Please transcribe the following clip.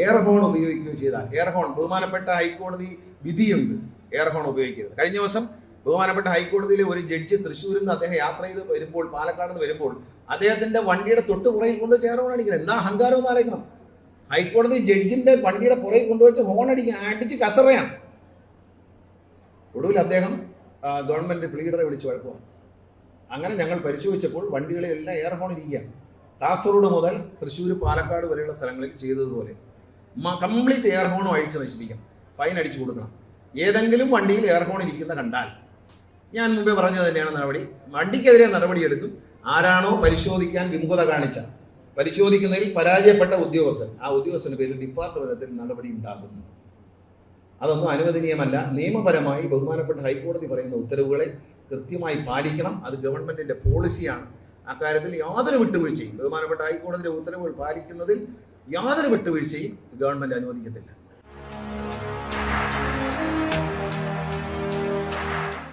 Air ഉപയോഗിക്കുകയും ചെയ്താൽ air horn ബഹുമാനപ്പെട്ട ഹൈക്കോടതി വിധിയുണ്ട് എയർ ഹോൺ ഉപയോഗിക്കരുത്. കഴിഞ്ഞ ദിവസം ബഹുമാനപ്പെട്ട ഹൈക്കോടതിയിലെ ഒരു ജഡ്ജി തൃശ്ശൂരിൽ നിന്ന് അദ്ദേഹം യാത്ര ചെയ്ത് വരുമ്പോൾ പാലക്കാട് നിന്ന് വരുമ്പോൾ അദ്ദേഹത്തിന്റെ വണ്ടിയുടെ തൊട്ട് പുറകിൽ കൊണ്ട് ചേർ ഹോൺ അടിക്കണം എന്നാ അഹങ്കാരം ആലോചിക്കണം ഹൈക്കോടതി ജഡ്ജിന്റെ വണ്ടിയുടെ പുറകിൽ കൊണ്ടുവച്ച് ഹോൺ അടിക്കുക അടിച്ച് കസറയാണ്. ഒടുവിൽ അദ്ദേഹം ഗവൺമെന്റ് പ്ലീഡറെ വിളിച്ച് വഴക്കുവാണ്. അങ്ങനെ ഞങ്ങൾ പരിശോധിച്ചപ്പോൾ വണ്ടികളിലെല്ലാം എയർ ഹോൺ ഇരിക്കുകയാണ്. കാസർഗോഡ് മുതൽ തൃശ്ശൂർ പാലക്കാട് വരെയുള്ള സ്ഥലങ്ങളിൽ ചെയ്തതുപോലെ. കംപ്ലീറ്റ് എയർ ഹോണും അഴിച്ച് നശിപ്പിക്കണം ഫൈൻ അടിച്ചു കൊടുക്കണം. ഏതെങ്കിലും വണ്ടിയിൽ എയർ ഹോൺ ഇരിക്കുന്ന കണ്ടാൽ. ഞാൻ മുമ്പേ പറഞ്ഞത് തന്നെയാണ് നടപടി. വണ്ടിക്കെതിരെ നടപടിയെടുക്കും. ആരാണോ പരിശോധിക്കാൻ വിമുഖത കാണിച്ച പരിശോധിക്കുന്നതിൽ പരാജയപ്പെട്ട ഉദ്യോഗസ്ഥൻ ആ ഉദ്യോഗസ്ഥന്റെ പേരിൽ ഡിപ്പാർട്ട്മെന്റിൽ നടപടി ഉണ്ടാകുന്നു. അതൊന്നും അനുവദനീയമല്ല. നിയമപരമായി ബഹുമാനപ്പെട്ട ഹൈക്കോടതി പറയുന്ന ഉത്തരവുകളെ കൃത്യമായി പാലിക്കണം. അത് ഗവൺമെന്റിന്റെ പോളിസിയാണ് അക്കാര്യത്തിൽ യാതൊരു വിട്ടുവീഴ്ചയും ബഹുമാനപ്പെട്ട ഹൈക്കോടതിയുടെ ഉത്തരവുകൾ പാലിക്കുന്നതിൽ യാതൊരു വിട്ടുവീഴ്ചയും ഗവൺമെന്റ് അനുവദിക്കത്തില്ല.